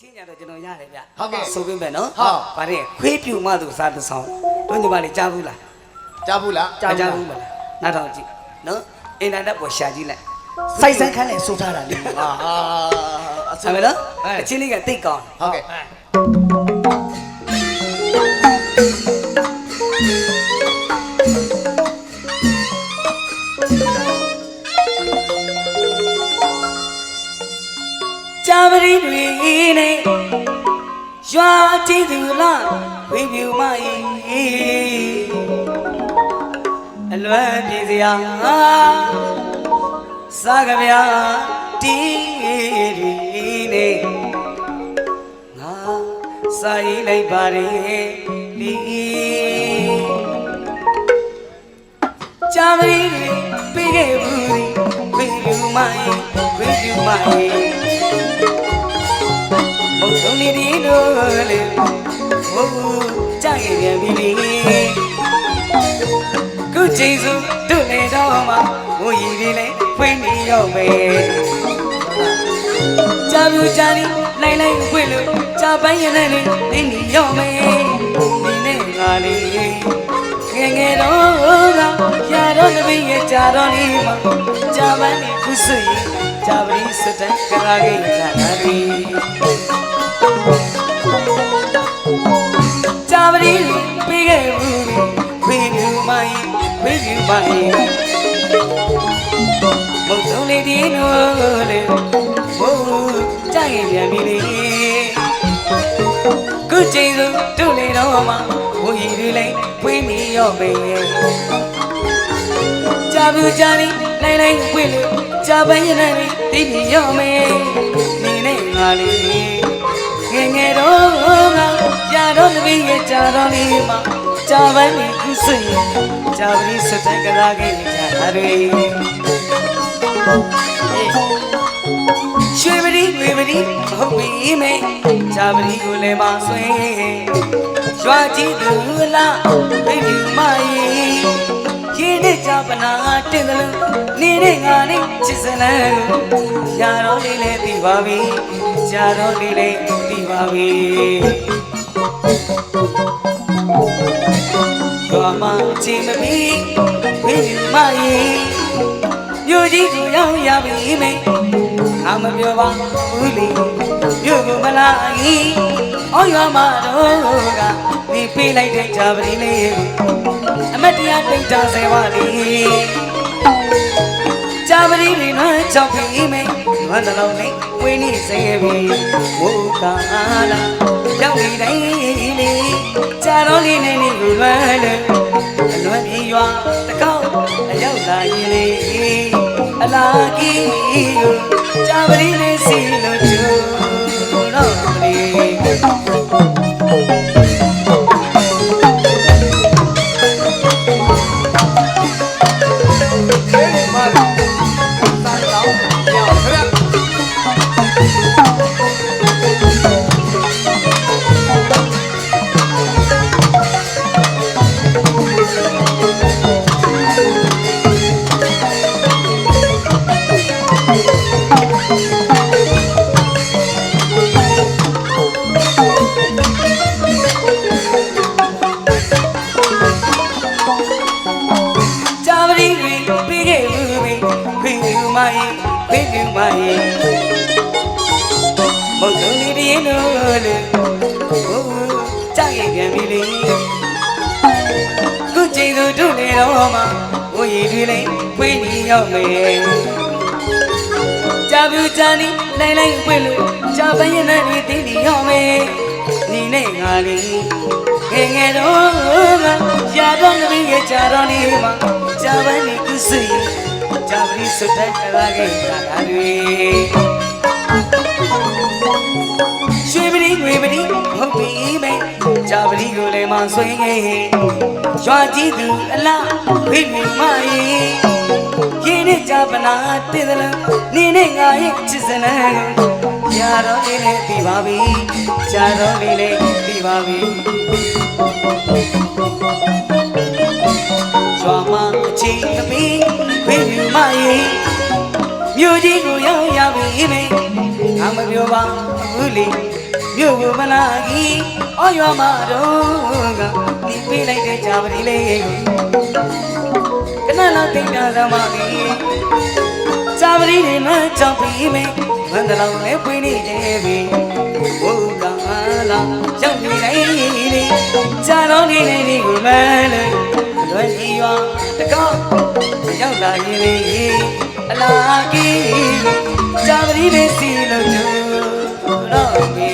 ချင်းကြတော့ကျွန်တော်ရတယ်ဗျဟုတ်ကဲ့ဆိုပြမယ်နော်ဟုတ်ဗါတဲ့ခွေးပြူမသူစားတစ်ဆောင်တို့ညီမလေးကြားဘူးလားကြားဘူးလားမကြားဘူးမလားနားထောင်ကြည့်နော်အင်တာနက်ပေါ်ရှာကြည့်လိုက်စိုက်စမ်းခန်းနဲ့ဆိုထားတာလေဟာဟာအဆမ်းမယ်နော်အဲအချင်းလေးကတိတ်ကောင်းဟုတ်ကဲ့ကြာပရီတွေနဲ့ ရွာကြည့်သူလားဝေပြူမကြီးအလွမ်းပြေစရာစားကြဗျာတီးရီနဲ့ငါဆိုင်လိုက်ပါလေလီကြာပရီတွေပြီးခဲ့ဘူးဝေပြူမကြီးဝေပြူမကြီး မုတ်ဆုံးနေဒီလိုလေဟိုးကြခဲ့ပြန်ပြီလေခုချိန်စုတို့နေတော့မှဟိုရည်တွေလည်းဖွင့်နေတော့မယ်ကြာပြူကြာနေလိုက်လိုက်ဖွင့်လို့ကြာပိုင်းရင်လည်းနေနေရောမယ်ဒီနဲ့ငါလေးငယ်ငယ်တော့ကရတော့တပည့်ရဲ့ကြာတော့နေမှာကြာပန်းနေခုစွရင်ကြာပရီစတန်ကလာခဲ့ကြတာလေ ကြာပရီပေးခဲ့ဘူးခွေးပြူမိုင်းခွေးပြူမိုင်းမုတ်ဆုံးလေးဒီနိုးလေဘိုးကြရင်ပြန်ပြီလေခုချိန်စုတို့လေတော့မှဝီရီလေးဖွေးမီရောပဲကြာပြူကြာနေလိုက်လိုက်ဖွေးလို့ကြာပန်းရနေတိတိရောမယ်နေနဲ့ငါလေး ငယ်ငယ်တော့ကရတော့တပည့်ရဲ့ကြာတော့လေးမှာကြာပန်းနေခုစွရင်ကြာပရိစတဲ့ကလာခဲ့ကြတာတွေရွှေပရိဝေပရိဟုတ်ပြီမေကြာပရိကိုလည်းမဆွေရွာကြည့်သူလားဘိဗီမယေ ရင်းနဲ့ကြာပနာတင်တယ်လို့နေတဲ့ငါနဲ့ချစ်စလန်းရတော့လေးလည်းပြီးပါပြီကြာတော့လေးလည်းပြီးပါပြီရွာမှာချင်မပြီးဘိဗီမယေမြို့ကြီးကိုရောက်ရပြီမေငါမပြောပါဘူးလေမြို့ကိုမလာကြီးအော်ရွာမှာတော့က နေပေးလိုက်တဲ့ဂျာပရီလေးအမတ်တရားတိတ်တာဆယ်ဝါလေးဂျာပရီလေးနော်ချောက်ပြီမေဝမ်းတလုံးလေးဝင်းနေစေပြီဝိုးကာလာရောက်နေတိုင်းလေးဂျာတော်လေးနဲ့နေကိုလွမ်းလေအလွမ်းပြေရွာတကောက်အရောက်လာရင်လေအလာကြီးကိုဂျာပရီလေးစီလို့ကျူတော့လေ ပြူမကြီးခွေပြူမကြီးမုတ်တုံးလေးတည်းလို့လေဟိုးကြာခဲ့ပြန်ပြီလေခုချိန်သူတို့နေတော့မှဝီရီလေးဖွေးနေရောက်မယ်ကြာပြူကြာနေလိုက်လိုက်ပွင့်လို့ကြာပန်းရနေနေတင်းနေရောက်မယ်နေနဲ့ငါလေးငယ်ငယ်တော့ကရာတော့နမင်းရဲ့ကြာတော့နေမှာကြာပန်းနေခုစီ ကြာပရီစတဲ့ကလာခဲ့တာတွေရွှေပရီငွေပရီဟုတ်ပြီမေကြာပရီကိုလည်းမဆွေးငယ်ရွာကြည့်သူအလားဖိမိမယေရင်းနဲ့ကြာပနာတည်တယ်လို့နေနဲ့ငါရဲ့ချစ်စလန်းရာတော့လေးလေးပြီးပါပြီကြာတော့လေးလေးပြီးပါပြီရွာမှာအချိန်တပင်းခွေးပြူမရေ မြို့ကြီးကိုရောက်ရပြီမေငါမပြောပါဘူးလေမြို့ကိုမလာကြီးအော်ရွာမှာတော့ကဒီပေးလိုက်တဲ့ဂျာပရီလေးကိုကနလောက်တိတ်တာသမားကြီးဂျာပရီတွေမှကြောက်ပြီးမယ်မန္တလောင်လည်းပွေးနေတယ်ပြီဘုကလာရောက်နေတိုင်းနေဂျာတော်နေနေဒီကိုမလဲလွယ်ကြီးရွာတကောက်ရောက်လာရင်လေအလားကြီး ကြာသတိပဲစီလို့တို့တော့